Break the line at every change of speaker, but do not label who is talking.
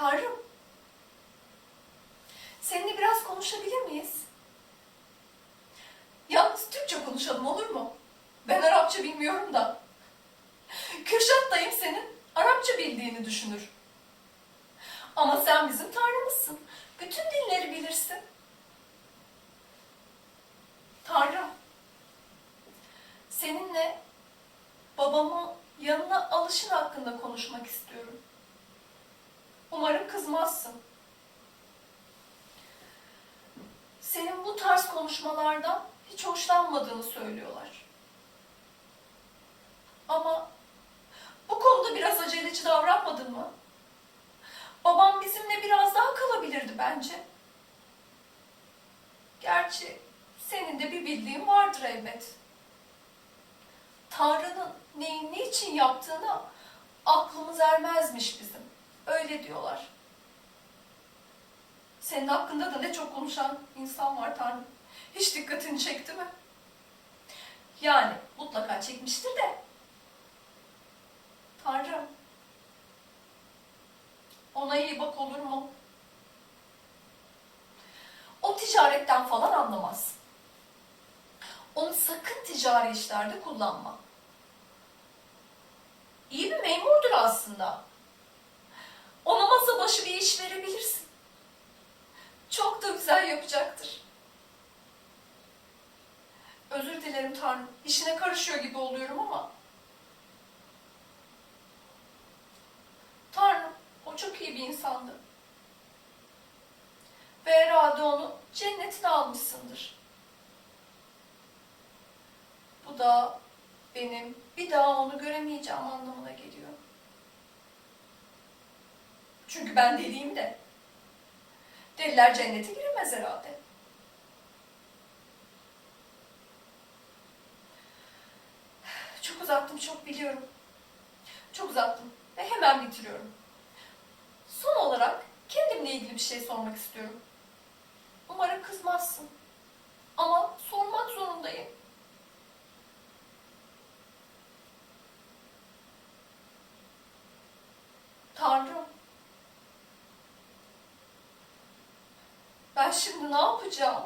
Tanrım. Seninle biraz konuşabilir miyiz? Yalnız Türkçe konuşalım olur mu? Ben Arapça bilmiyorum da. Kürşat dayım senin Arapça bildiğini düşünür. Ama sen bizim Tanrımızsın. Bütün dilleri bilirsin. Tanrım. Seninle babamın yanına alışın hakkında konuşmak istiyorum. Umarım kızmazsın. Senin bu tarz konuşmalardan hiç hoşlanmadığını söylüyorlar. Ama bu konuda biraz aceleci davranmadın mı? Babam bizimle biraz daha kalabilirdi bence. Gerçi senin de bir bildiğin vardır elbet. Tanrı'nın neyin ne için yaptığına aklımız ermezmiş bizim. Öyle diyorlar. Senin hakkında da ne çok konuşan insan var Tanrım. Hiç dikkatini çekti mi? Yani mutlaka çekmiştir de. Tanrım. Ona iyi bak olur mu? O ticaretten falan anlamaz. Onu sakın ticari işlerde kullanma. İyi bir memurdur aslında. Dilerim Tanrım. İşine karışıyor gibi oluyorum ama. Tanrım, o çok iyi bir insandı. Ve herhalde onu cennetine almışsındır. Bu da benim bir daha onu göremeyeceğim anlamına geliyor. Çünkü ben deliyim de. Deliler cennete giremez herhalde. Çok uzattım, çok biliyorum. Çok uzattım ve hemen bitiriyorum. Son olarak kendimle ilgili bir şey sormak istiyorum. Umarım kızmazsın. Ama sormak zorundayım. Tanrım. Ben şimdi ne yapacağım?